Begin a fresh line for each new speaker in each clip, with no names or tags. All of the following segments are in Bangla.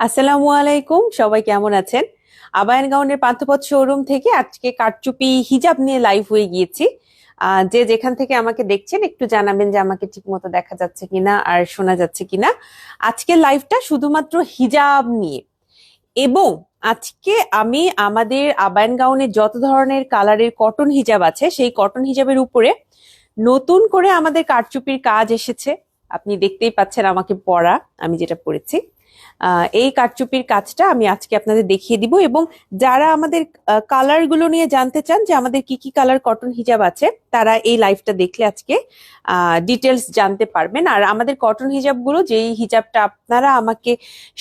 আসসালামু আলাইকুম, সবাই কেমন আছেন? আবায়ন গাউনের পান্থপথ শোরুম থেকে আজকে কারচুপি হিজাব নিয়ে লাইভ হয়ে গিয়েছি। যে যেখান থেকে আমাকে দেখছেন, একটু জানাবেন যে আমাকে ঠিক মতো দেখা যাচ্ছে কিনা আর শোনা যাচ্ছে কিনা। আজকে লাইভটা শুধুমাত্র হিজাব নিয়ে। এবং আজকে আমি আমাদের আবায়ন গাউনের যত ধরনের কালারের কটন হিজাব আছে, সেই কটন হিজাবের উপরে নতুন করে আমাদের কারচুপির কাজ এসেছে। আপনি দেখতেই পাচ্ছেন আমাকে পড়া আমি যেটা পড়েছি এই কারচুপির কাজটা আমি আজকে আপনাদের দেখিয়ে দিব এবং যারা আমাদের কালারগুলো নিয়ে জানতে চান যে আমাদের কি কি কালার কটন হিজাব আছে, তারা এই লাইভটা দেখলে আজকে ডিটেলস জানতে পারবেন। আর আমাদের কটন হিজাবগুলো, যেই হিজাবটা আপনারা আমাকে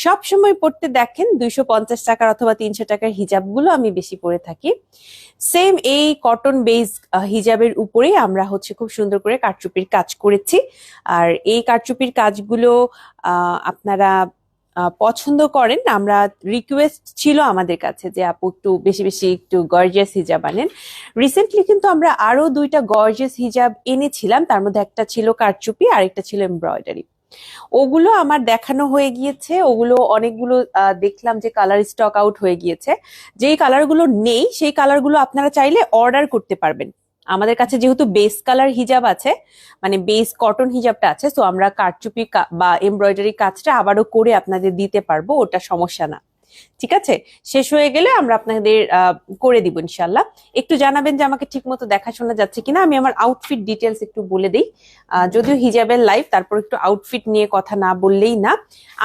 সব সময় পড়তে দেখেন, দুইশো পঞ্চাশ টাকার অথবা তিনশো টাকার হিজাবগুলো আমি বেশি পরে থাকি। সেম এই কটন বেস হিজাবের উপরেই আমরা হচ্ছে খুব সুন্দর করে কারচুপির কাজ করেছি। আর এই কারচুপির কাজগুলো আপনারা পছন্দ করেন। আমরা রিকোয়েস্ট ছিল আমাদের কাছে যে আপু একটু বেশি বেশি একটু গর্জিয়াস হিজাব আনেন। রিসেন্টলি কিন্তু আমরা আরও দুইটা গর্জিয়াস হিজাব এনেছিলাম। তার মধ্যে একটা ছিল কারচুপি আর একটা ছিল এমব্রয়ডারি ওগুলো আমার দেখানো হয়ে গিয়েছে। ওগুলো অনেকগুলো দেখলাম যে কালার স্টক আউট হয়ে গিয়েছে। যেই কালারগুলো নেই, সেই কালারগুলো আপনারা চাইলে অর্ডার করতে পারবেন। আমাদের কাছে যেহেতু বেস কালার হিজাব আছে মানে বেস কটন হিজাবটা আছে তো আমরা কারচুপি বা এমব্রয়ডারি কাজটা আবারও করে আপনাদের দিতে পারব, ওটা সমস্যা না। ঠিক আছে? শেষ হয়ে গেলে আমরা আপনাদের করে দিব ইনশাল্লাহ একটু জানাবেন যে আমাকে ঠিক মতো দেখাশোনা যাচ্ছে কিনা। আমি আমার আউটফিট ডিটেলস একটু বলে দিই। যদিও হিজাবের লাইভ তারপর একটু আউটফিট নিয়ে কথা না বললেই না।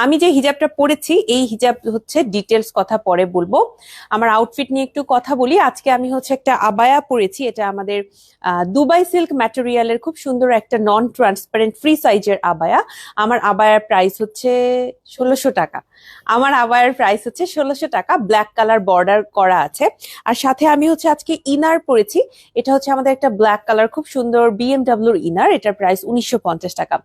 আমি যে হিজাবটা পরেছি, এই হিজাব হচ্ছে ডিটেলস কথা পরে বলব। আমার আউটফিট নিয়ে একটু কথা বলি। আজকে আমি হচ্ছে একটা আবায়া পরেছি। এটা আমাদের দুবাই সিল্ক ম্যাটেরিয়ালের খুব সুন্দর একটা নন ট্রান্সপারেন্ট ফ্রি সাইজের আবায়া। আমার আবায়ার প্রাইস হচ্ছে ষোলোশো টাকা। আমার আবায়ার প্রাইস হচ্ছে ষোলোশো টাকা ব্ল্যাক কালার বর্ডার করা আছে। আর সাথে আমি হচ্ছে আজকে ইনার পরেছি, এটা হচ্ছে আমাদের একটা ব্ল্যাক কালার খুব সুন্দর বিএমডাব্লিউর ইনার, এটার প্রাইস উনিশশো পঞ্চাশ টাকা।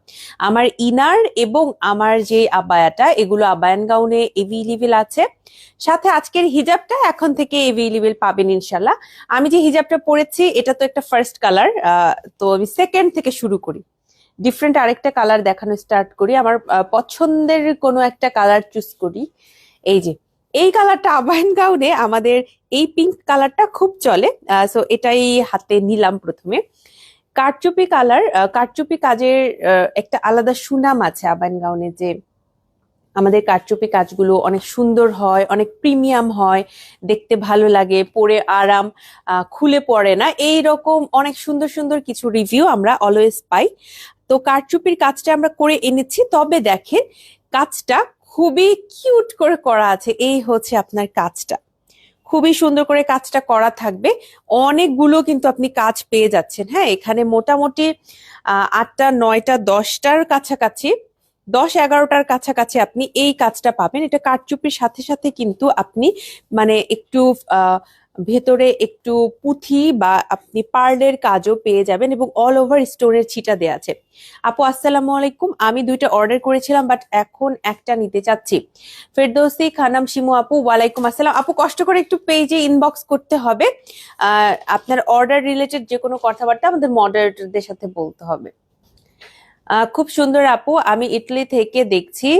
আমার ইনার এবং আমার যে আবায়াটা, এগুলো আবায়ান গাউনে এভেলেবেল আছে। সাথে আজকের হিজাবটা এখন থেকে এভেলেবেল পাবেন ইনশাল্লাহ আমি যে হিজাবটা পরেছি, এটা তো একটা ফার্স্ট কালার তো আমি সেকেন্ড থেকে শুরু করি। ডিফারেন্ট আরেকটা কালার দেখানো স্টার্ট করি। আমার পছন্দের কোনো একটা কালার চুজ করি। এই যে এই কালারটা আবায়ন গাউনে আমাদের এই পিঙ্ক কালারটা খুব চলে। সো এটাই হাতে নিলাম প্রথমে। কারচুপি কালার কারচুপি কাজের একটা আলাদা সুনাম আছে আবায়ন গাউনে যে আমাদের কারচুপি কাজগুলো অনেক সুন্দর হয়, অনেক প্রিমিয়াম হয়, দেখতে ভালো লাগে, পরে আরাম খুলে পড়ে না। এই রকম অনেক সুন্দর সুন্দর কিছু রিভিউ আমরা অলওয়েজ পাই। তো কারচুপির কাজটা আমরা করে এনেছি। তবে দেখেন, কাজটা খুবই কিউট করে করা আছে। এই হচ্ছে আপনার কাজটা। খুবই সুন্দর করে কাজটা করা থাকবে। অনেকগুলো কিন্তু আপনি কাজ পেয়ে যাচ্ছেন। হ্যাঁ এখানে মোটামুটি আটটা, নয়টা, দশটার কাছাকাছি, দশ, এগারোটার কাছাকাছি আপনি এই কাজটা পাবেন। এটা কাঠচুপির সাথে সাথে কিন্তু আপনি মানে একটু ভেতরে একটু পুঁথি বা আপনি পার্লের কাজও পেয়ে যাবেন এবং অল ওভার স্টোনের ছিটা দেওয়া আছে। আপু, আসসালামু আলাইকুম। আমি দুইটা অর্ডার করেছিলাম বাট এখন একটা নিতে চাচ্ছি। ফেরদৌসি, খানাম, শিমু আপু, ওয়ালাইকুম আসসালাম। আপু, কষ্ট করে একটু পেজে ইনবক্স করতে হবে। আপনার অর্ডার রিলেটেড যে কোনো কথাবার্তা আমাদের মডারেটরদের সাথে বলতে হবে। খুব সুন্দর আপু, আমি ইটালি থেকে দেখছি।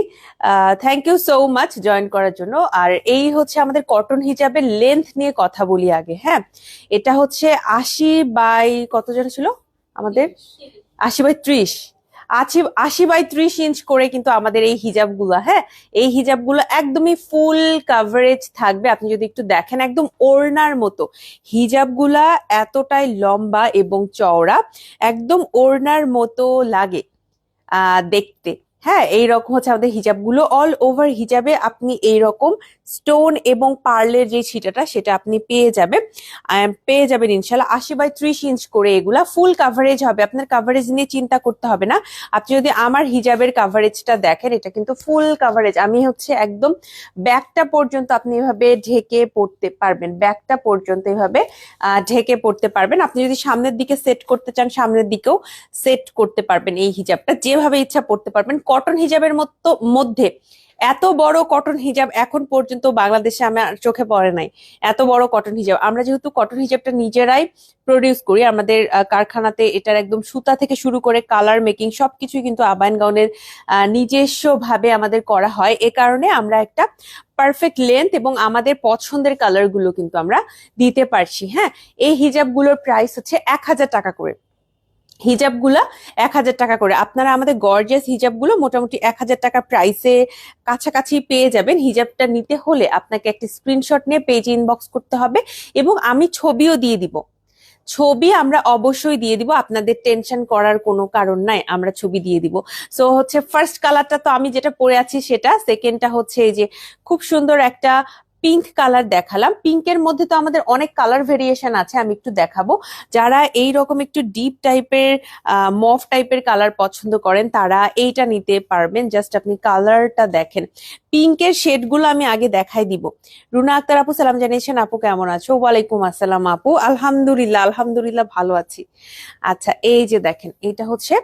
Thank you so much join করার জন্য। আর এই হচ্ছে আমাদের কটন হিজাবের লেন্থ নিয়ে কথা বলি আগে হ্যাঁ? এটা হচ্ছে আশি বাই কত জন ছিল আমাদের? আশি বাই ত্রিশ। আশি আশি বাই ত্রিশ ইঞ্চ করে কিন্তু আমাদের এই হিজাবগুলো হ্যাঁ? এই হিজাবগুলো একদমই ফুল কাভারেজ থাকবে। আপনি যদি একটু দেখেন, একদম ওড়নার মতো। হিজাবগুলা এতটাই লম্বা এবং চওড়া, একদম ওড়নার মতো লাগে। দেখতে। হ্যাঁ এইরকম হচ্ছে আমাদের হিজাবগুলো অল ওভার হিজাবে আপনি এইরকম স্টোন এবং পার্লের যে ছিটাটা, সেটা আপনি পেয়ে যাবেন। পেয়ে যাবেন ইনশাল্লাহ আশি বাই ত্রিশ ইঞ্চ করে এগুলা। ফুল কাভারেজ হবে। আপনার কাভারেজ নিয়ে চিন্তা করতে হবে না। আপনি যদি আমার হিজাবের কাভারেজটা দেখেন, এটা কিন্তু ফুল কাভারেজ আমি হচ্ছে একদম ব্যাকটা পর্যন্ত আপনি এভাবে ঢেকে পড়তে পারবেন। ব্যাকটা পর্যন্ত এভাবে ঢেকে পড়তে পারবেন। আপনি যদি সামনের দিকে সেট করতে চান, সামনের দিকেও সেট করতে পারবেন এই হিজাবটা। যেভাবে ইচ্ছা পড়তে পারবেন। কটন হিজাবের মতো, মধ্যে এত বড় কটন হিজাব এখন পর্যন্ত বাংলাদেশে আমার চোখে পড়ে নাই। এত বড় কটন হিজাব। আমরা যেহেতু কটন হিজাবটা নিজেরাই প্রডিউস করি, আমাদের কারখানাতে এটার একদম সুতা থেকে শুরু করে কালার মেকিং সবকিছুই কিন্তু আবায়ন গাউনের নিজস্ব ভাবে আমাদের করা হয়। এ কারণে আমরা একটা পারফেক্ট লেন্থ এবং আমাদের পছন্দের কালারগুলো কিন্তু আমরা দিতে পারছি হ্যাঁ? এই হিজাবগুলোর প্রাইস হচ্ছে এক হাজার টাকা করে। হিজাবগুলা এক হাজার টাকা করে। আপনারা আমাদের গর্জিয়াস হিজাবগুলো মোটামুটি এক হাজার টাকা প্রাইসে কাছাকাছি পেয়ে যাবেন। হিজাবটা নিতে হলে আপনাকে একটা স্ক্রিনশট নিয়ে পেজ ইনবক্স করতে হবে এবং আমি ছবিও দিয়ে দিব। ছবি আমরা অবশ্যই দিয়ে দিব, আপনাদের টেনশন করার কোনো কারণ নাই, আমরা ছবি দিয়ে দিব। সো হচ্ছে ফার্স্ট কালারটা তো আমি যেটা পরে আছি সেটা সেকেন্ডটা হচ্ছে এই যে খুব সুন্দর একটা পিঙ্ক কালার দেখালাম। পিঙ্কের মধ্যে তো আমাদের অনেক কালার ভেরিয়েশন আছে, আমি একটু দেখাবো। যারা এই রকম একটু ডিপ টাইপের মফ টাইপের কালার পছন্দ করেন, তারা এইটা নিতে পারবেন। জাস্ট আপনি কালারটা দেখেন। পিঙ্কের শেডগুলো আমি আগে দেখাই দিব। রুনা আক্তার আপু, সালাম জানিয়েছেন, আপু কেমন আছো? ওয়ালাইকুম আসসালাম আপু। আলহামদুলিল্লাহ আলহামদুলিল্লাহ ভালো আছি। আচ্ছা এই যে দেখেন, এটা হচ্ছে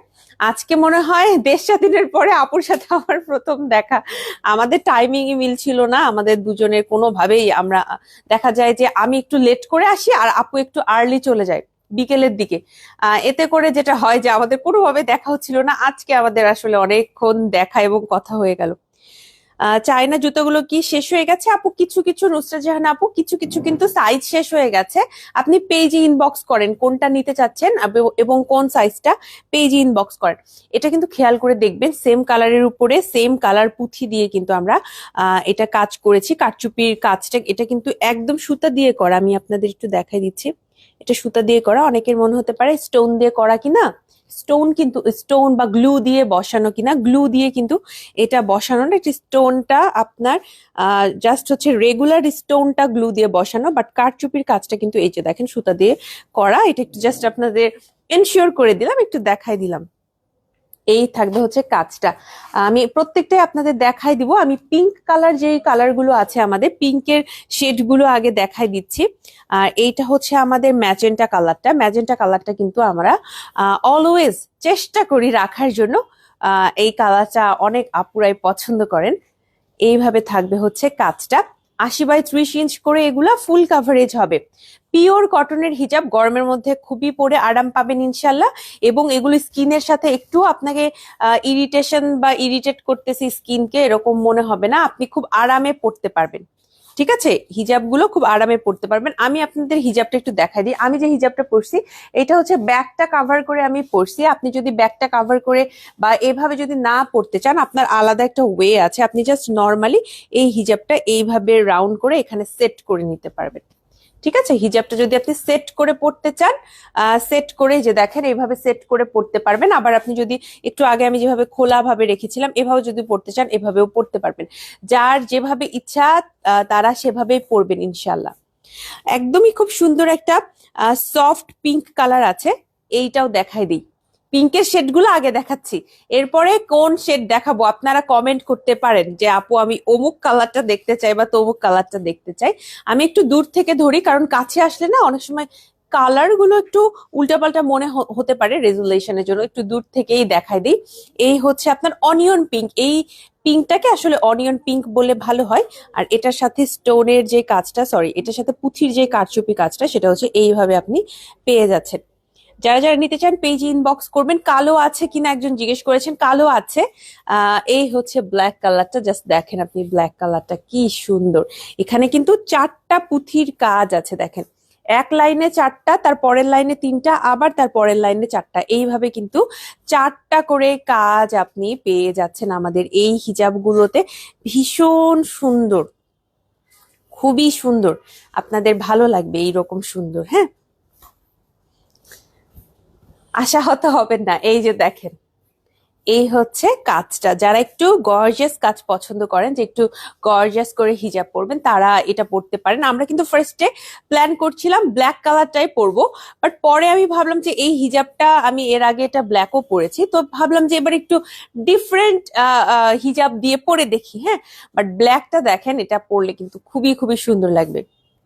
আজকে মনে হয় দেশ স্বাধীনের পরে আপুর সাথে আমার প্রথম দেখা। আমাদের টাইমিংই মিল ছিল না, আমাদের দুজনের কোনোভাবেই আমরা, দেখা যায় যে আমি একটু লেট করে আসি আর আপু একটু আর্লি চলে যায়, বিকেলের দিকে। এতে করে যেটা হয় যে আমাদের কোনোভাবে দেখা হচ্ছিল না, আজকে আমাদের আসলে অনেকক্ষণ দেখা এবং কথা হয়ে গেল। চায়না জুতোগুলো কি শেষ হয়ে গেছে? আপু, কিছু কিছু নুসরাত জাহান আপু, কিছু কিছু কিন্তু সাইজ শেষ হয়ে গেছে। আপনি পেজে ইনবক্স করেন কোনটা নিতে চাচ্ছেন এবং কোন সাইজটা পেজে ইনবক্স করেন। এটা কিন্তু খেয়াল করে দেখবেন সেম কালারের উপরে সেম কালার পুঁথি দিয়ে কিন্তু আমরা এটা কাজ করেছি। কাঠচুপির কাজটা, এটা কিন্তু একদম সুতা দিয়ে করা। আমি আপনাদের একটু দেখাই দিচ্ছি। এটা সুতা দিয়ে করা, অনেকের মনে হতে পারে স্টোন দিয়ে করা কিনা। স্টোন কিন্তু স্টোন বা গ্লু দিয়ে বসানো কিনা। গ্লু দিয়ে কিন্তু এটা বসানো না, এটি স্টোনটা আপনার জাস্ট হচ্ছে রেগুলার স্টোনটা গ্লু দিয়ে বসানো বাট কারচুপির কাজটা কিন্তু এই যে দেখেন সুতা দিয়ে করা, এটা একটু জাস্ট আপনাদের এনশিওর করে দিলাম, একটু দেখাই দিলাম। এই থাকবে হচ্ছে কাজটা আমি প্রত্যেকটাই আপনাদের দেখাই দিব। আমি পিঙ্ক কালার যে কালারগুলো আছে আমাদের পিঙ্কের শেডগুলো আগে দেখাই দিচ্ছি। আর এইটা হচ্ছে আমাদের ম্যাজেন্টা কালারটা ম্যাজেন্টা কালারটা কিন্তু আমরা অলওয়েজ চেষ্টা করি রাখার জন্য। এই কালারটা অনেক আপুরাই পছন্দ করেন। এইভাবে থাকবে হচ্ছে কাজটা আশি বাই ত্রিশ ইঞ্চ করে এগুলা ফুল কাভারেজ হবে। পিওর কটনের হিজাব গরমের মধ্যে খুবই পরে আরাম পাবেন ইনশাল্লাহ এবং এগুলো স্কিনের সাথে একটু আপনাকে ইরিটেশন বা ইরিটেট করতেছি স্কিনকে এরকম মনে হবে না। আপনি খুব আরামে পড়তে পারবেন। ঠিক আছে? হিজাবগুলো খুব আরামে পড়তে পারবেন। আমি আপনাদের হিজাবটা একটু দেখাই দিই। আমি যে হিজাবটা পরছি, এটা হচ্ছে ব্যাকটা কাভার করে আমি পরছি। আপনি যদি ব্যাকটা কাভার করে বা এভাবে যদি না পড়তে চান, আপনার আলাদা একটা ওয়ে আছে। আপনি জাস্ট নর্মালি এই হিজাবটা এইভাবে রাউন্ড করে এখানে সেট করে নিতে পারবেন। ঠিক আছে? হিজাবটা যদি আপনি সেট করে পড়তে চান সেট করে যে দেখেন, এইভাবে সেট করে পড়তে পারবেন। আবার আপনি যদি একটু আগে আমি যেভাবে খোলাভাবে রেখেছিলাম এভাবে যদি পড়তে চান, এভাবেও পড়তে পারবেন। যার যেভাবে ইচ্ছা তারা সেভাবেই পড়বেন ইনশাল্লাহ একদমই খুব সুন্দর একটা সফট পিঙ্ক কালার আছে। এইটাও দেখাই দিই। পিঙ্কের শেডগুলো আগে দেখাচ্ছি। এরপরে কোন শেড দেখাবো? আপনারা কমেন্ট করতে পারেন যে, আপু, আমি অমুক কালারটা দেখতে চাই বা তমুক কালারটা দেখতে চাই। আমি একটু দূর থেকে ধরি, কারণ কাছে আসলে না, অনেক সময় কালারগুলো একটু উল্টাপাল্টা মনে হতে পারে রেজুলেশনের জন্য। একটু দূর থেকেই দেখাই দিই। এই হচ্ছে আপনার অনিয়ন পিঙ্ক এই পিঙ্কটাকে আসলে অনিয়ন পিঙ্ক বলে ভালো হয়। আর এটার সাথে স্টোনের যে কাজটা সরি এটার সাথে পুঁথির যে কারচুপি কাজটা, সেটা হচ্ছে এইভাবে আপনি পেয়ে যাচ্ছেন। যারা যারা নিতে চান পেজ ইনবক্স করবেন। কালো আছে কিনা একজন জিজ্ঞেস করেছেন, কালো আছে। এই হচ্ছে ব্ল্যাক কালারটা জাস্ট দেখেন আপনি ব্ল্যাক কালারটা কি সুন্দর। এখানে কিন্তু চারটা পুঁথির কাজ আছে, দেখেন। এক লাইনে চারটা, তার পরের লাইনে তিনটা, আবার তার পরের লাইনে চারটা। এইভাবে কিন্তু চারটা করে কাজ আপনি পেয়ে যাচ্ছেন আমাদের এই হিজাবগুলোতে। ভীষণ সুন্দর। খুবই সুন্দর। আপনাদের ভালো লাগবে এইরকম সুন্দর হ্যাঁ? আশাহত হবেন না। এই যে দেখেন, এই হচ্ছে কাজটা। যারা একটু গর্জিয়াস কাজ পছন্দ করেন, যে একটু গর্জিয়াস করে হিজাব পরবেন, তারা এটা পরতে পারেন। আমরা কিন্তু ফার্স্টে প্ল্যান করছিলাম ব্ল্যাক কালারটাই পরবো বাট পরে আমি ভাবলাম যে এই হিজাবটা আমি এর আগে এটা ব্ল্যাকও পরেছি। তো ভাবলাম যে এবার একটু ডিফারেন্ট হিজাব দিয়ে পরে দেখি হ্যাঁ? বাট ব্ল্যাকটা দেখেন, এটা পরলে কিন্তু খুবই খুবই সুন্দর লাগবে।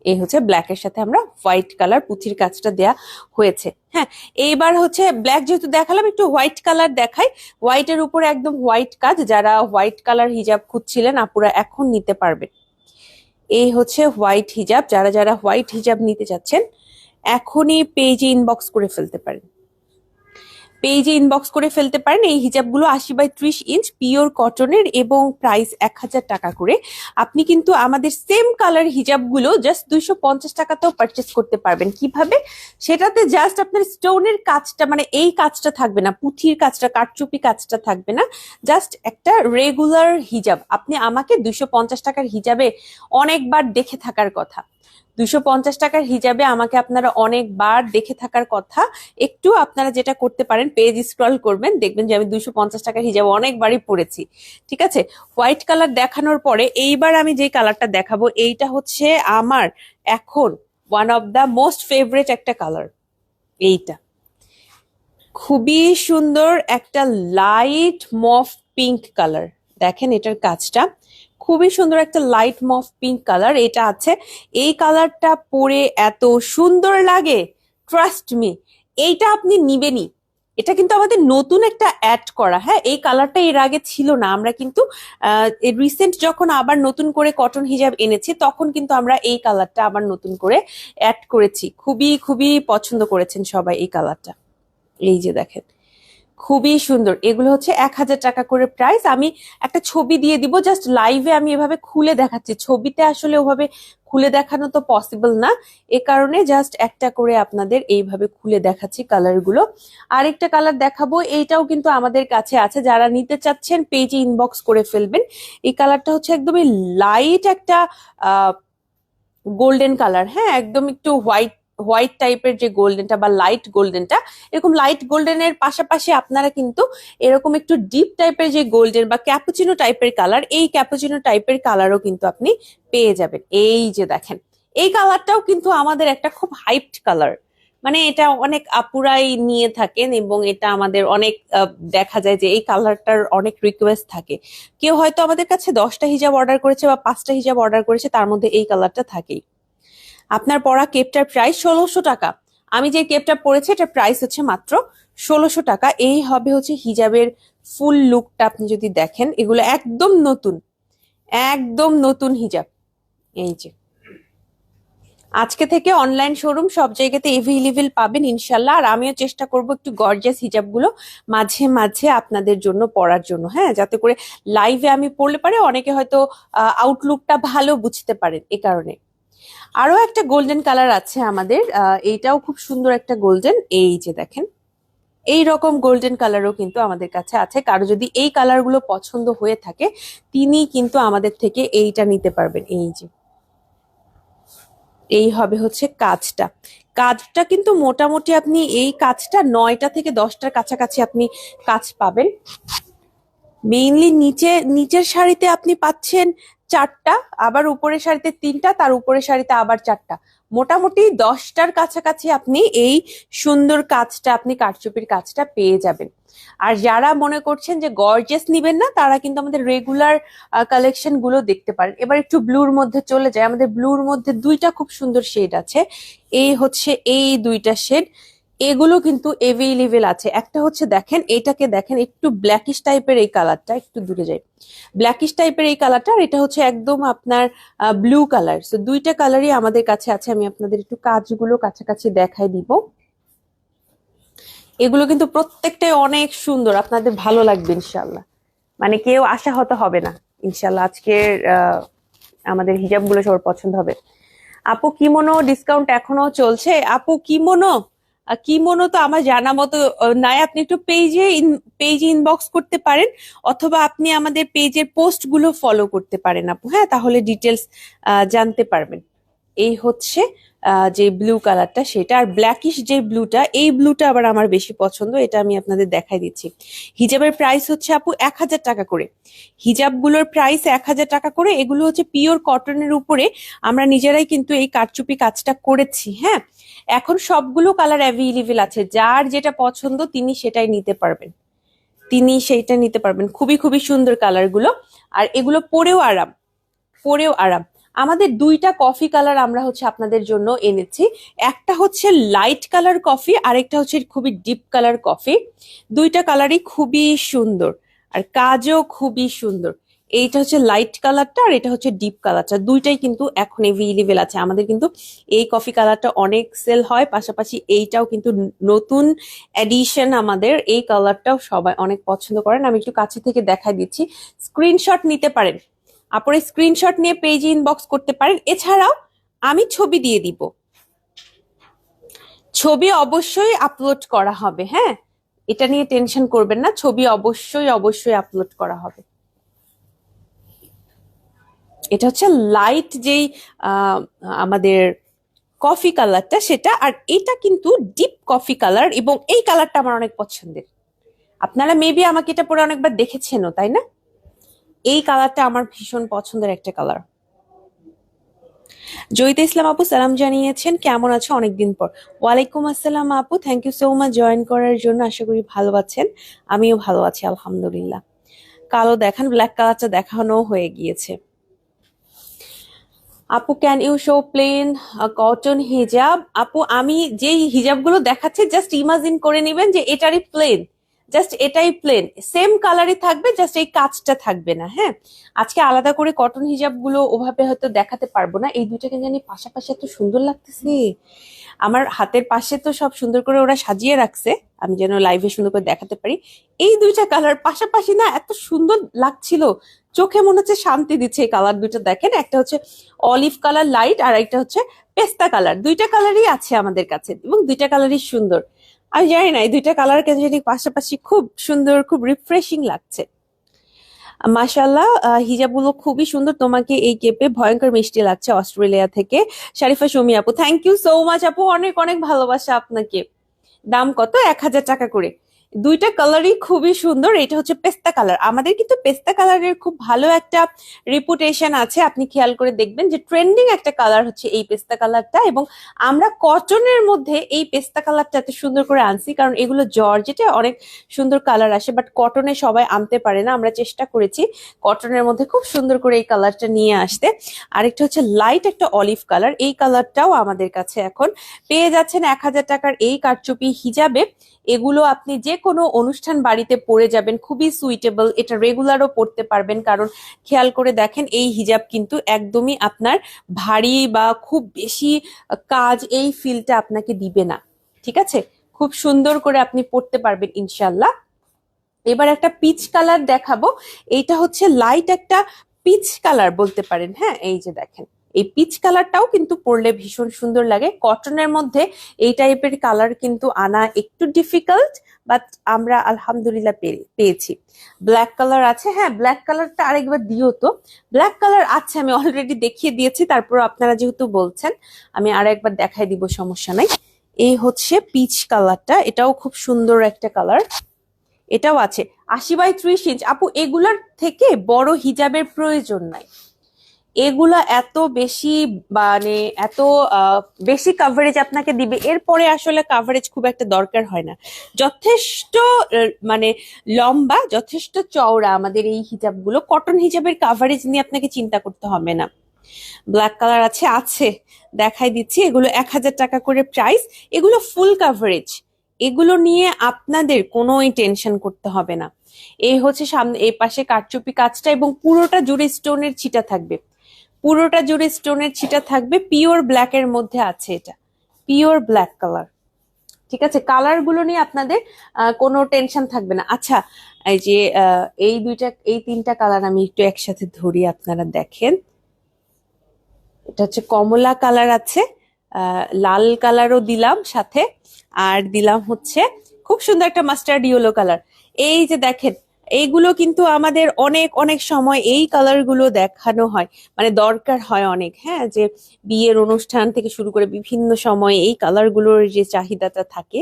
এই হচ্ছে ব্ল্যাকের সাথে আমরা হোয়াইট কালার পুঁথির কাজটা দেয়া হয়েছে। হ্যাঁ এইবার হচ্ছে ব্ল্যাক যেহেতু দেখালাম, একটু হোয়াইট কালার দেখাই। হোয়াইটের উপরে একদম হোয়াইট কাজ, যারা হোয়াইট কালার হিজাব খুঁজছিলেন, আপুরা এখন নিতে পারবেন। এই হচ্ছে হোয়াইট হিজাব যারা যারা হোয়াইট হিজাব নিতে চাচ্ছেন, এখনই পেজে ইনবক্স করে ফেলতে পারেন। পেজে ইনবক্স করে ফেলতে পারেন। এই হিজাবগুলো আশি বাই ত্রিশ ইঞ্চ পিওর কটনের এবং প্রাইস এক হাজার টাকা করে। আপনি কিন্তু আমাদের সেম কালার হিজাবগুলো জাস্ট দুইশো পঞ্চাশ টাকাতেও পারচেস করতে পারবেন। কীভাবে? সেটাতে জাস্ট আপনার স্টোনের কাজটা মানে এই কাজটা থাকবে না, পুঁথির কাজটা কারচুপি কাজটা থাকবে না। জাস্ট একটা রেগুলার হিজাব। আপনি আমাকে দুইশো পঞ্চাশ টাকার হিজাবে অনেকবার দেখে থাকার কথা। দুইশো পঞ্চাশ টাকার হিজাবে আমাকে আপনারা অনেকবার দেখে থাকার কথা। একটু আপনারা যেটা করতে পারেন পেজ স্ক্রল করবেন, দেখবেন যে আমি দুইশো পঞ্চাশ টাকার হিজাব অনেকবারই পরেছি। ঠিক আছে? হোয়াইট কালার দেখানোর পরে এইবার আমি যে কালারটা দেখাবো, এইটা হচ্ছে আমার এখন one of the most favourite একটা কালার এইটা। খুবই সুন্দর একটা লাইট মফ পিঙ্ক কালার দেখেন এটার কাজটা। খুবই সুন্দর একটা লাইট মফ পিঙ্ক কালার এটা আছে। এই কালারটা পরে এত সুন্দর লাগে ট্রাস্ট মি এইটা আপনি নিবেনই। এটা কিন্তু আমাদের নতুন একটা অ্যাড করা হ্যাঁ? এই কালারটা এর আগে ছিল না। আমরা কিন্তু রিসেন্ট যখন আবার নতুন করে কটন হিজাব এনেছি, তখন কিন্তু আমরা এই কালারটা আবার নতুন করে অ্যাড করেছি। খুবই খুবই পছন্দ করেছেন সবাই এই কালারটা এই যে দেখেন খুবই সুন্দর। এগুলো হচ্ছে এক হাজার টাকা করে প্রাইস আমি একটা ছবি দিয়ে দিব জাস্ট লাইভে আমি এভাবে খুলে দেখাচ্ছি। ছবিতে আসলে ওভাবে খুলে দেখানো তো পসিবল না। এ কারণে জাস্ট একটা করে আপনাদের এইভাবে খুলে দেখাচ্ছি কালারগুলো আরেকটা কালার দেখাবো, এইটাও কিন্তু আমাদের কাছে আছে। যারা নিতে চাচ্ছেন পেজে ইনবক্স করে ফেলবেন। এই কালারটা হচ্ছে একদমই লাইট একটা গোল্ডেন কালার হ্যাঁ একদম একটু হোয়াইট হোয়াইট টাইপের যে গোল্ডেনটা বা লাইট গোল্ডেনটা এরকম লাইট গোল্ডেনের পাশাপাশি আপনারা কিন্তু এরকম একটু ডিপ টাইপের যে গোল্ডেন বা ক্যাপুচিনো টাইপের কালার এই ক্যাপুচিনো টাইপের কালারও কিন্তু আপনি পেয়ে যাবেন। এই যে দেখেন, এই কালারটাও কিন্তু আমাদের একটা খুব হাইপড কালার মানে এটা অনেক আপুরাই নিয়ে থাকেন এবং এটা আমাদের অনেক দেখা যায় যে এই কালারটার অনেক রিকোয়েস্ট থাকে। কেউ হয়তো আমাদের কাছে দশটা হিজাব অর্ডার করেছে বা পাঁচটা হিজাব অর্ডার করেছে, তার মধ্যে এই কালারটা থাকেই। আপনার পরা কেপটার প্রাইস ষোলোশো টাকা। আমি যে কেপটা পরেছি এটার প্রাইস হচ্ছে মাত্র ষোলোশো টাকা। এই হবে হচ্ছে হিজাবের ফুল লুকটা আপনি যদি দেখেন, এগুলো একদম নতুন একদম নতুন হিজাব। এই যে। আজকে থেকে অনলাইন শোরুম সব জায়গাতে এভেলেবেল পাবেন ইনশাল্লাহ। আর আমিও চেষ্টা করব একটু গর্জিয়াস হিজাবগুলো মাঝে মাঝে আপনাদের জন্য পড়ার জন্য হ্যাঁ? যাতে করে লাইভে আমি পড়লে পারে অনেকে হয়তো আউটলুকটা ভালো বুঝতে পারেন এ কারণে। আরও একটা গোল্ডেন কালার আছে আমাদের এইটাও খুব সুন্দর একটা গোল্ডেন এই যে দেখেন, এই রকম গোল্ডেন কালারও কিন্তু আমাদের কাছে আছে। কারও যদি এই কালারগুলো পছন্দ হয়ে থাকে, তিনি কিন্তু আমাদের থেকে এইটা নিতে পারবেন, এই যে। এই হবে হচ্ছে কাজটা কাজটা কিন্তু মোটামুটি আপনি এই কাজটা নয়টা থেকে দশটার কাছাকাছি আপনি কাজ পাবেন। মেইনলি নিচে, নিচের শাড়িতে আপনি পাচ্ছেন চারটা, আবার উপরের শাড়িতে তিনটা, তার উপরের শাড়িতে আবার চারটা। মোটামুটি দশটার কাছাকাছি আপনি এই সুন্দর কাজটা, আপনি কারচুপির কাজটা পেয়ে যাবেন। আর যারা মনে করছেন যে গর্জেস নিবেন না, তারা কিন্তু আমাদের রেগুলার কালেকশনগুলো দেখতে পারেন। এবার একটু ব্লুর মধ্যে চলে যায় আমাদের ব্লুর মধ্যে দুইটা খুব সুন্দর শেড আছে। এই হচ্ছে এই দুইটা শেড এগুলো কিন্তু এভেলেবেল আছে। একটা হচ্ছে দেখেন, এটাকে দেখেন, একটু ব্ল্যাকিশ টাইপের এই কালারটা একটু দূরে যাই। ব্ল্যাকিশ টাইপের এই কালারটা আর এটা হচ্ছে একদম আপনার ব্লু কালার সো দুইটা কালারই আমাদের কাছে আছে, আমি আপনাদের একটু কাজগুলো কাছাকাছি দেখাই দিব। এগুলো কিন্তু প্রত্যেকটাই অনেক সুন্দর, আপনাদের ভালো লাগবে ইনশাল্লাহ মানে কেউ আশা হতে হবে না ইনশাল্লাহ আজকের আমাদের হিজাবগুলো সবার পছন্দ হবে। আপু কিমোনো ডিসকাউন্ট এখনও চলছে? আপু কিমোনো কিমোনো তো আমার জানা মতো নাই। আপনি একটু পেজে পেজে ইনবক্স করতে পারেন, অথবা আপনি আমাদের পেজের পোস্টগুলো ফলো করতে পারেন আপু। হ্যাঁ তাহলে ডিটেলস জানতে পারবেন। এই হচ্ছে যে ব্লু কালারটা সেটা, আর ব্ল্যাকিশ যে ব্লুটা এই ব্লুটা আবার আমার বেশি পছন্দ, এটা আমি আপনাদের দেখাই দিচ্ছি। হিজাবের প্রাইস হচ্ছে আপু এক হাজার টাকা করে। হিজাবগুলোর প্রাইস এক হাজার টাকা করে, এগুলো হচ্ছে পিওর কটনের উপরে, আমরা নিজেরাই কিন্তু এই কারচুপি কাজটা করেছি হ্যাঁ? এখন সবগুলো কালার অ্যাভেলেবেল আছে, যার যেটা পছন্দ তিনি সেটাই নিতে পারবেন। তিনি সেইটা নিতে পারবেন। খুবই খুবই সুন্দর কালারগুলো আর এগুলো পরেও আরাম পরেও আরাম। আমাদের দুইটা কফি কালার আমরা হচ্ছে আপনাদের জন্য এনেছি। একটা হচ্ছে লাইট কালার কফি, আরেকটা হচ্ছে খুবই ডিপ কালার কফি। দুইটা কালারই খুবই সুন্দর আর কাজও খুবই সুন্দর। এইটা হচ্ছে লাইট কালারটা আর এটা হচ্ছে ডিপ কালারটা। দুইটাই কিন্তু এখন এভেলেবেল আছে। আমাদের কিন্তু এই কফি কালারটা অনেক সেল হয়। পাশাপাশি এইটাও কিন্তু নতুন এডিশন আমাদের। এই কালারটাও সবাই অনেক পছন্দ করেন। আমি একটু কাছে থেকে দেখাই দিচ্ছি। স্ক্রিনশট নিতে পারেন। আপনি স্ক্রিনশট নিয়ে পেজে ইনবক্স করতে পারেন। এছাড়াও আমি ছবি দিয়ে দিব। ছবি অবশ্যই আপলোড করা হবে হ্যাঁ? এটা নিয়ে টেনশন করবেন না, ছবি অবশ্যই অবশ্যই আপলোড করা হবে। এটা হচ্ছে লাইট যেই আমাদের কফি কালারটা সেটা, আর এটা কিন্তু ডিপ কফি কালার এবং এই কালারটা আমার অনেক পছন্দের। আপনারা মেবি আমাকে এটা পরে অনেকবার দেখেছেনও, তাই না? এই কালারটা আমার ভীষণ পছন্দের একটা কালার। জয়িতা ইসলাম আপু, সালাম জানিয়েছেন, কেমন আছো? অনেকদিন পর। ওয়ালাইকুম আসসালাম আপু thank you so much join করার জন্য, আশা করি ভালো আছেন। আমিও ভালো আছি, আলহামদুলিল্লাহ। কালো দেখান ব্ল্যাক কালারটা দেখানো হয়ে গিয়েছে। আপু can you show plain cotton হিজাব আপু, আমি যেই হিজাবগুলো দেখাচ্ছি জাস্ট ইমাজিন করে নেবেন যে এটারই প্লেন জাস্ট এটাই প্লেন সেম কালারই থাকবে জাস্ট এই কাজটা থাকবে না হ্যাঁ? আজকে আলাদা করে কটন হিজাবগুলো ওভাবে হয়তো দেখাতে পারব না। এই দুইটাকে জানি পাশাপাশি এত সুন্দর লাগতেছে। আমার হাতের পাশে তো সব সুন্দর করে ওরা সাজিয়ে রাখছে। আমি যেন লাইভে সুন্দর করে দেখাতে পারি। এই দুইটা কালার পাশাপাশি না এত সুন্দর লাগছিল। চোখে মনে হচ্ছে শান্তি দিচ্ছে এই কালার দুটো দেখেন? একটা হচ্ছে অলিভ কালার লাইট আর একটা হচ্ছে পেস্তা কালার দুইটা কালারই আছে আমাদের কাছে এবং দুইটা কালারই সুন্দর। আমি জানি না, এই দুইটা কালার কেন জানি পাশাপাশি খুব সুন্দর, খুব রিফ্রেশিং লাগছে। মাশাল্লাহ হিজাবগুলো খুবই সুন্দর। তোমাকে এই কেপে ভয়ঙ্কর মিষ্টি লাগছে অস্ট্রেলিয়া থেকে। শারিফা, সুমি আপু থ্যাংক ইউ সো মাচ আপু। অনেক অনেক ভালোবাসা আপনাকে। দাম কত? এক হাজার টাকা করে। দুইটা কালারই খুবই সুন্দর এটা হচ্ছে পেস্তা কালার আমাদের কিন্তু পেস্তা কালারের খুব ভালো একটা রেপুটেশন আছে, আপনি খেয়াল করে দেখবেন যে ট্রেন্ডিং একটা কালার হচ্ছে এই পেস্তা কালারটা এবং আমরা কটনের মধ্যে এই পেস্তা কালারটা এত সুন্দর করে আনছি, কারণ এগুলো জর্জেটে অনেক সুন্দর কালার আসে বাট কটনে সবাই আনতে পারে না, আমরা চেষ্টা করেছি কটনের মধ্যে খুব সুন্দর করে এই কালারটা নিয়ে আসতে। আরেকটা হচ্ছে লাইট একটা অলিভ কালার এই কালারটাও আমাদের কাছে এখন। পেয়ে যাচ্ছেন এক হাজার টাকার এই কারচুপি হিজাবে, এগুলো আপনি যে কোনো অনুষ্ঠান বাড়িতে পরে যাবেন, খুবই সুইটেবল এটা রেগুলারও পরতে পারবেন। কারণ খেয়াল করে দেখেন, এই হিজাব কিন্তু একদমই আপনার ভারী বা খুব বেশি কাজ এই ফিলটা আপনাকে দিবে না। ঠিক আছে? খুব সুন্দর করে আপনি পরতে পারবেন ইনশাল্লাহ এবার একটা পিচ কালার দেখাবো। এইটা হচ্ছে লাইট একটা পিচ কালার বলতে পারেন হ্যাঁ? এই যে দেখেন। এই পিচ কালারটাও কিন্তু পরলে ভীষণ সুন্দর লাগে। কটনের মধ্যে এই টাইপের কালার কিন্তু আনা একটু ডিফিকাল্ট বাট আমরা আলহামদুলিল্লাহ পেয়ে- পেয়েছি। ব্ল্যাক কালার আছে হ্যাঁ ব্ল্যাক কালারটা আরেকবার দিও তো। ব্ল্যাক কালার আছে, আমি অলরেডি দেখিয়ে দিয়েছি, তারপর আপনারা যেহেতু বলছেন, আমি আর একবার দেখাই দিব, সমস্যা নাই। এই হচ্ছে পিচ কালারটা এটাও খুব সুন্দর একটা কালার এটাও আছে। আশি বাই ত্রিশ ইঞ্চ আপু, এগুলার থেকে বড় হিজাবের প্রয়োজন নাই। এগুলা এত বেশি মানে এত বেশি কাভারেজ আপনাকে দিবে, এরপরে আসলে কাভারেজ খুব একটা দরকার হয় না। যথেষ্ট মানে লম্বা, যথেষ্ট চওড়া আমাদের এই হিজাবগুলো কটন হিজাবের কাভারেজ নিয়ে আপনাকে চিন্তা করতে হবে না। ব্ল্যাক কালার আছে আছে, দেখাই দিচ্ছি, এগুলো এক হাজার টাকা করে প্রাইস এগুলো ফুল কাভারেজ এগুলো নিয়ে আপনাদের কোনোই টেনশন করতে হবে না। এই হচ্ছে সামনে এই পাশে কারচুপি কাজটা এবং পুরোটা জুড়ে স্টোনের ছিটা থাকবে। পুরোটা জুড়ে স্টোনের ছিটা থাকবে, পিওর ব্ল্যাক এর মধ্যে আছে এটা। পিওর ব্ল্যাক কালার ঠিক আছে? কালারগুলো নিয়ে আপনাদের কোনো টেনশন থাকবে না। আচ্ছা এই যে এই দুইটা, এই তিনটা কালার আমি একটু একসাথে ধরি, আপনারা দেখেন। এটা হচ্ছে কমলা কালার আছে লাল কালারও দিলাম সাথে, আর দিলাম হচ্ছে খুব সুন্দর একটা মাস্টার্ড ইয়েলো কালার এই যে দেখেন এইগুলো কিন্তু আমাদের অনেক অনেক সময় এই কালারগুলো দেখানো হয়। মানে দরকার হয় অনেক হ্যাঁ? যে বিয়ের অনুষ্ঠান থেকে শুরু করে বিভিন্ন সময় এই কালারগুলোর যে চাহিদাটা থাকে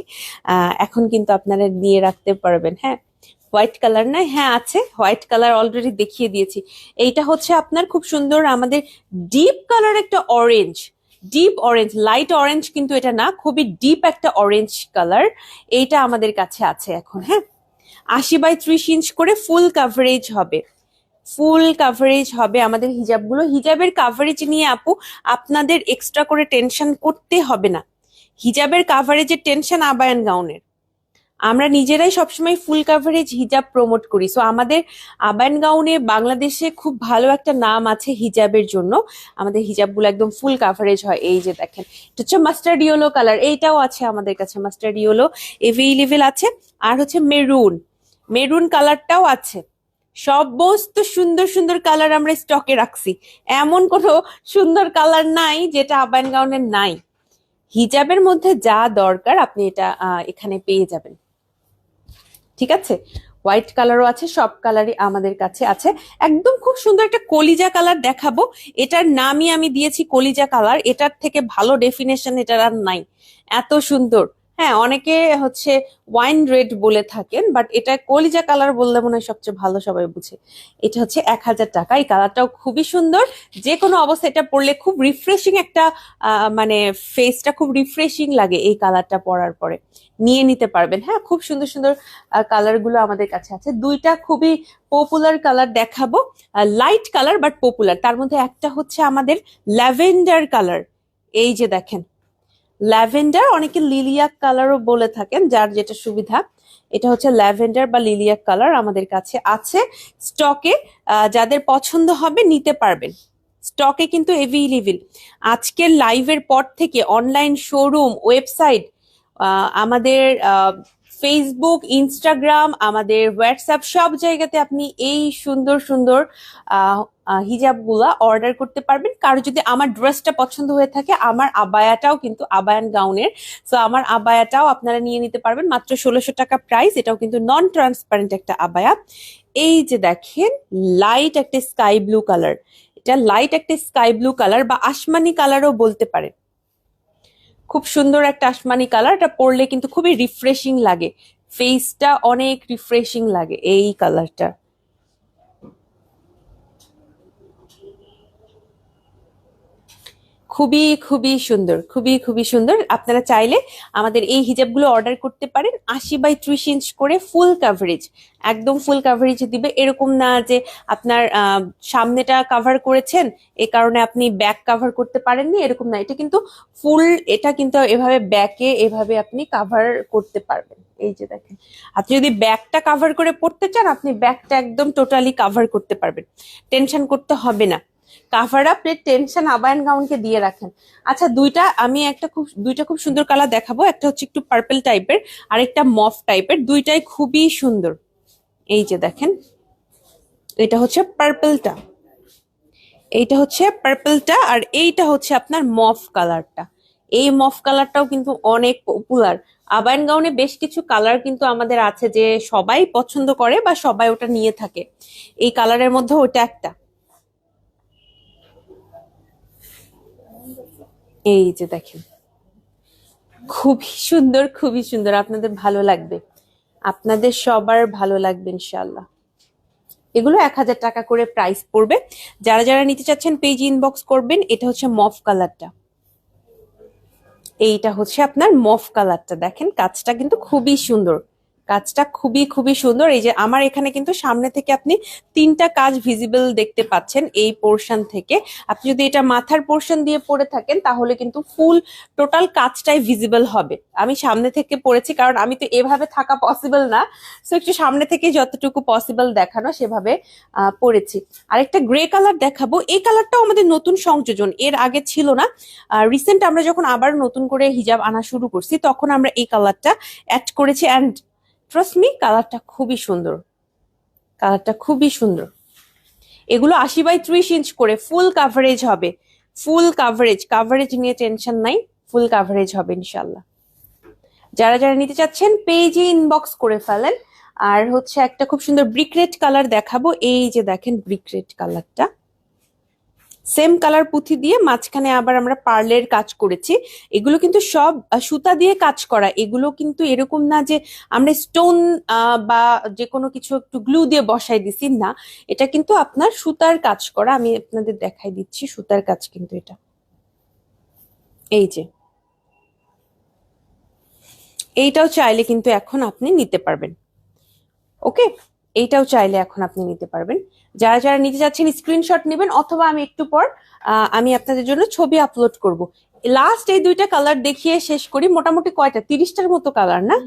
এখন কিন্তু আপনারা নিয়ে রাখতে পারবেন হ্যাঁ? হোয়াইট কালার না? হ্যাঁ আছে। হোয়াইট কালার অলরেডি দেখিয়ে দিয়েছি। এইটা হচ্ছে আপনার খুব সুন্দর আমাদের ডিপ কালার একটা orange deep orange light orange কিন্তু এটা না, খুবই ডিপ একটা অরেঞ্জ কালার এইটা আমাদের কাছে আছে এখন হ্যাঁ? আশি বাই ত্রিশ ইঞ্চ করে ফুল কাভারেজ হবে। ফুল কাভারেজ হবে আমাদের হিজাবগুলো। হিজাবের কাভারেজ নিয়ে আপু, আপনাদের এক্সট্রা করে টেনশন করতে হবে না। হিজাবের কাভারেজের টেনশন আবায়ন গাউনের আমরা নিজেরাই সবসময় ফুল কাভারেজ হিজাব প্রমোট করি। সো আমাদের আবায়ান গাউনে বাংলাদেশে খুব ভালো একটা নাম আছে হিজাবের জন্য। আমাদের হিজাবগুলো একদম ফুল কাভারেজ হয়। এই যে দেখেন, এটা হচ্ছে মাস্টার্ড ইয়েলো কালার এইটাও আছে আমাদের কাছে মাস্টার্ড ইয়েলো এভেইলেবেল আছে। আর হচ্ছে মেরুন মেরুন কালারটাও আছে। সমস্ত সুন্দর সুন্দর কালার আমরা স্টকে রাখছি। এমন কোনো সুন্দর কালার নাই যেটা আবায়ান গাউনের নাই। হিজাবের মধ্যে যা দরকার আপনি এটা এখানে পেয়ে যাবেন। ঠিক আছে? হোয়াইট কালারও আছে, সব কালারই আমাদের কাছে আছে। একদম খুব সুন্দর একটা কলিজা কালার দেখাবো। এটার নামই আমি দিয়েছি কলিজা কালার এটার থেকে ভালো ডেফিনেশন এটার আর নাই। এত সুন্দর। হ্যাঁ অনেকে হচ্ছে ওয়াইন রেড বলে থাকেন বাট এটা কলিজা কালার বললে মনে হয় সবচেয়ে ভালো সবাই বুঝে। এটা হচ্ছে এক হাজার টাকা। এই কালারটাও খুবই সুন্দর। যে কোনো অবস্থায় এটা পরলে খুব রিফ্রেশিং একটা মানে ফেসটা খুব রিফ্রেশিং লাগে এই কালারটা পরার পরে। নিয়ে নিতে পারবেন। হ্যাঁ খুব সুন্দর সুন্দর কালারগুলো আমাদের কাছে আছে। দুইটা খুবই পপুলার কালার দেখাবো। লাইট কালার বাট পপুলার তার মধ্যে একটা হচ্ছে আমাদের ল্যাভেন্ডার কালার এই যে দেখেন ল্যাভেন্ডার অনেকে লিলিয়াক কালারও বলে থাকেন, যার যেটা সুবিধা। এটা হচ্ছে ল্যাভেন্ডার বা লিলিয়াক কালার আমাদের কাছে আছে। স্টকে যাদের পছন্দ হবে নিতে পারবেন। স্টকে কিন্তু এভেইলেবল আজকের লাইভের পর থেকে অনলাইন শোরুম ওয়েবসাইট আমাদের ফেসবুক ইনস্টাগ্রাম আমাদের হোয়াটসঅ্যাপ সব জায়গাতে আপনি এই সুন্দর সুন্দর হিজাবগুলা অর্ডার করতে পারবেন। কারও যদি আমার ড্রেসটা পছন্দ হয়ে থাকে, আমার আবায়াটাও কিন্তু আবায়ান গাউনের। সো আমার আবায়াটাও আপনারা নিয়ে নিতে পারবেন। মাত্র ষোলোশো টাকা প্রাইস এটাও কিন্তু নন ট্রান্সপারেন্ট একটা আবায়া। এই যে দেখেন লাইট একটা স্কাই ব্লু কালার এটা লাইট একটা স্কাই ব্লু কালার বা আসমানি কালারও বলতে পারেন। খুব সুন্দর একটা আসমানি কালার এটা পরলে কিন্তু খুবই রিফ্রেশিং লাগে। ফেসটা অনেক রিফ্রেশিং লাগে এই কালারটা খুবই খুবই সুন্দর, খুবই খুবই সুন্দর। আপনারা চাইলে আমাদের এই হিজাবগুলো অর্ডার করতে পারেন আশি বাই ত্রিশ ইঞ্চ করে ফুল কাভারেজ একদম ফুল কাভারেজ দিবে। এরকম না যে আপনার সামনেটা কাভার করেছেন, এ কারণে আপনি ব্যাক কাভার করতে পারেননি, এরকম না। এটা কিন্তু ফুল এটা কিন্তু এভাবে ব্যাকে এভাবে আপনি কাভার করতে পারবেন। এই যে দেখেন, আপনি যদি ব্যাকটা কাভার করে পড়তে চান, আপনি ব্যাকটা একদম টোটালি কাভার করতে পারবেন। টেনশন করতে হবে না। কাভার আপ টেনশন আবায়ন গাউনকে দিয়ে রাখেন। আচ্ছা দুইটা, আমি একটা খুব, দুইটা খুব সুন্দর কালার দেখাবো। একটা হচ্ছে একটু পার্পল টাইপের আর একটা মফ টাইপের দুইটাই খুবই সুন্দর। এই যে দেখেন, এটা হচ্ছে পার্পলটা এইটা হচ্ছে পার্পলটা আর এইটা হচ্ছে আপনার মফ কালারটা এই মফ কালারটাও কিন্তু অনেক পপুলার আবায়ন গাউনে বেশ কিছু কালার কিন্তু আমাদের আছে যে সবাই পছন্দ করে বা সবাই ওটা নিয়ে থাকে। এই কালারের মধ্যে ওটা একটা। এই যে দেখেন, খুবই সুন্দর খুবই সুন্দর। আপনাদের ভালো লাগবে। আপনাদের সবার ভালো লাগবে ইনশাল্লাহ এগুলো এক হাজার টাকা করে প্রাইস পড়বে। যারা যারা নিতে চাচ্ছেন পেজ ইনবক্স করবেন। এটা হচ্ছে মফ কালারটা এইটা হচ্ছে আপনার মফ কালারটা দেখেন, কাজটা কিন্তু খুবই সুন্দর। কাজটা খুবই খুবই সুন্দর। এই যে আমার এখানে কিন্তু সামনে থেকে আপনি তিনটা কাজ ভিজিবল দেখতে পাচ্ছেন এই পোর্শন থেকে। আপনি যদি এটা মাথার পোর্শন দিয়ে পরে থাকেন, তাহলে কিন্তু ফুল টোটাল কাজটাই ভিজিবল হবে। আমি সামনে থেকে পড়েছি, কারণ আমি তো এভাবে থাকা পসিবল না। সো একটু সামনে থেকে যতটুকু পসিবল দেখানো, সেভাবে পড়েছি। আরেকটা গ্রে কালার দেখাবো। এই কালারটাও আমাদের নতুন সংযোজন। এর আগে ছিল না। রিসেন্ট আমরা যখন আবার নতুন করে হিজাব আনা শুরু করছি, তখন আমরা এই কালারটা অ্যাড করেছি। অ্যান্ড ট্রাস্ট মি কালারটা খুবই সুন্দর। কালারটা খুবই সুন্দর। এগুলো আশি বাই ত্রিশ ইঞ্চ করে ফুল কাভারেজ হবে। ফুল কাভারেজ কাভারেজ নিয়ে টেনশন নাই ফুল কাভারেজ হবে ইনশাল্লাহ যারা যারা নিতে চাচ্ছেন পেজে ইনবক্স করে ফেলেন। আর হচ্ছে একটা খুব সুন্দর ব্রিক রেড কালার দেখাবো। এই যে দেখেন ব্রিক রেড কালারটা সেম কালার পুঁথি দিয়ে মাঝখানে আবার আমরা পার্লের কাজ করেছি। এগুলো কিন্তু সব সুতা দিয়ে কাজ করা। এগুলো কিন্তু এরকম না যে আমরা স্টোন বা যে কোনো কিছু একটু গ্লু দিয়ে বসাই দিছি, না। এটা কিন্তু আপনার সুতার কাজ করা। আমি আপনাদের দেখাই দিচ্ছি সুতার কাজ কিন্তু এটা। এই যে। এইটাও চাইলে কিন্তু এখন আপনি নিতে পারবেন। ওকে এইটাও চাইলে এখন আপনি নিতে পারবেন। যারা যারা নিতে যাচ্ছেন স্ক্রিনশট নেবেন অথবা আমি একটু পর আমি আপনাদের জন্য ছবি আপলোড করব। লাস্ট এই দুইটা কালার দেখিয়ে শেষ করি। মোটামুটি কয়টা? তিরিশটার মতো কালার না?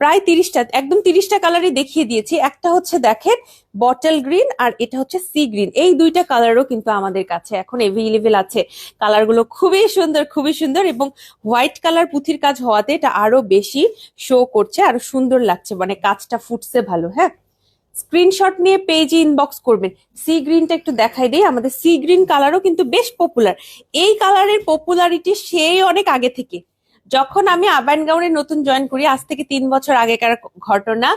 প্রায় তিরিশটা, একদম তিরিশটা কালারই দেখিয়ে দিয়েছি। একটা হচ্ছে দেখেন বটল গ্রিন আর এটা হচ্ছে সি গ্রিন এই দুইটা কালারও কিন্তু আমাদের কাছে এখন এভেলেবেল আছে। কালারগুলো খুবই সুন্দর খুবই সুন্দর এবং হোয়াইট কালার পুঁথির কাজ হওয়াতে এটা আরও বেশি শো করছে, আরও সুন্দর লাগছে। মানে কাজটা ফুটছে ভালো হ্যাঁ? স্ক্রিনশট নিয়ে পেজে ইনবক্স করবেন। সি গ্রিনটা একটু দেখাই দিই। আমাদের সি গ্রিন কালারও কিন্তু বেশ পপুলার এই কালারের পপুলারিটি সেই অনেক আগে থেকে। যখন আমি আবায়ন গাউনে নতুন জয়েন করি, আজ থেকে তিন বছর আগেকার ঘটনা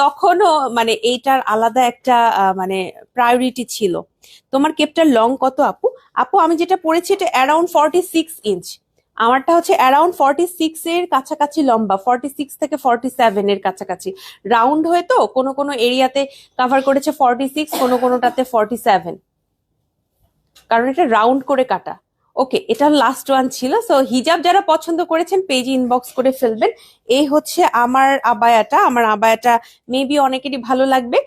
তখনও মানে এইটার আলাদা একটা মানে প্রায়োরিটি ছিল। তোমার কেপটার লং কত, আপু? আপু, আমি যেটা পড়েছি, এটা অ্যারাউন্ড ফর্টি সিক্স ইঞ্চ আমারটা হচ্ছে অ্যারাউন্ড ফর্টি সিক্স এর কাছাকাছি লম্বা ফর্টি সিক্স থেকে ফর্টি সেভেন এর কাছাকাছি। রাউন্ড হয়ে তো কোনো কোনো এরিয়াতে কাভার করেছে ফর্টি সিক্স কোনো কোনোটাতে ফর্টি সেভেন কারণ এটা রাউন্ড করে কাটা। ওকে এটা লাস্ট ওয়ান ছিল। সো হিজাব যারা পছন্দ করেছেন পেজে ইনবক্স করে ফেলবেন। এই হচ্ছে আমার আবায়াটা। আমার আবায়াটা মেবি অনেকেরই ভালো লাগবে।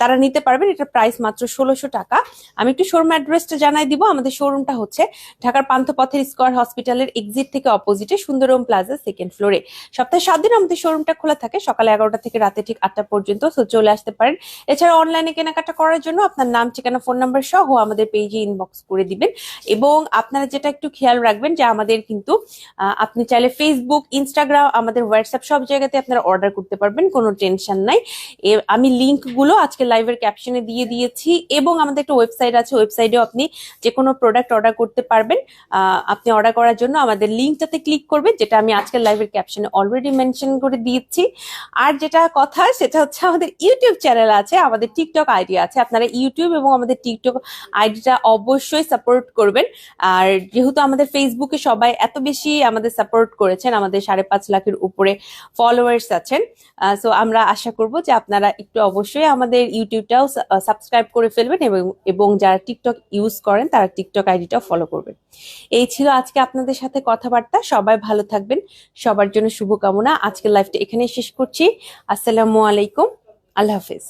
তারা নিতে পারবেন। এটা প্রাইস মাত্র ষোলোশো টাকা। আমি একটু শোরুম অ্যাড্রেসটা জানাই দিব। আমাদের শোরুমটা হচ্ছে ঢাকার পান্থপথের স্কোয়ার হসপিটালের এক্সিট থেকে অপোজিটে সুন্দরম প্লাজা সেকেন্ড ফ্লোরে সপ্তাহে সাত দিন আমাদের শোরুমটা খোলা থাকে। সকালে এগারোটা থেকে রাতে ঠিক আটটা পর্যন্ত। তো চলে আসতে পারেন। এছাড়া অনলাইনে কেনাকাটা করার জন্য আপনার নাম, ঠিকানা ফোন নাম্বার সহ আমাদের পেজে ইনবক্স করে দিবেন। এবং আপনারা যেটা একটু খেয়াল রাখবেন যে আমাদের কিন্তু আপনি চাইলে ফেসবুক ইনস্টাগ্রাম আমাদের হোয়াটসঅ্যাপ সব জায়গাতে আপনারা অর্ডার করতে পারবেন, কোনো টেনশন নাই। আমি লিঙ্কগুলো গুলো আজকে লাইভের ক্যাপশনে দিয়ে দিয়েছি এবং আমাদের একটা ওয়েবসাইট আছে ওয়েবসাইটেও আপনি যে কোনো প্রোডাক্ট অর্ডার করতে পারবেন। আপনি অর্ডার করার জন্য আমাদের লিঙ্কটাতে ক্লিক করবেন, যেটা আমি আজকের লাইভের ক্যাপশনে অলরেডি মেনশন করে দিয়েছি। আর যেটা কথা, সেটা হচ্ছে আমাদের ইউটিউব চ্যানেল আছে, আমাদের টিকটক আইডি আছে। আপনারা ইউটিউব এবং আমাদের টিকটক আইডিটা অবশ্যই সাপোর্ট করবেন। আর যেহেতু আমাদের ফেসবুকে সবাই এত বেশি আমাদের সাপোর্ট করেছেন, আমাদের সাড়ে পাঁচ লাখের উপরে ফলোয়ার্স আছেন সো আমরা আশা করব যে আপনারা একটু অবশ্যই আমাদের ইউটিউবটাও সাবস্ক্রাইব করে ফেলবেন এবং এবং যারা টিকটক ইউজ করেন তারা টিকটক আইডিটাও ফলো করবেন। এই ছিল আজকে আপনাদের সাথে কথাবার্তা, সবাই ভালো থাকবেন, সবার জন্য শুভকামনা। আজকের লাইফটা এখানেই শেষ করছি। আসসালামু আলাইকুম, আল্লাহ হাফিজ।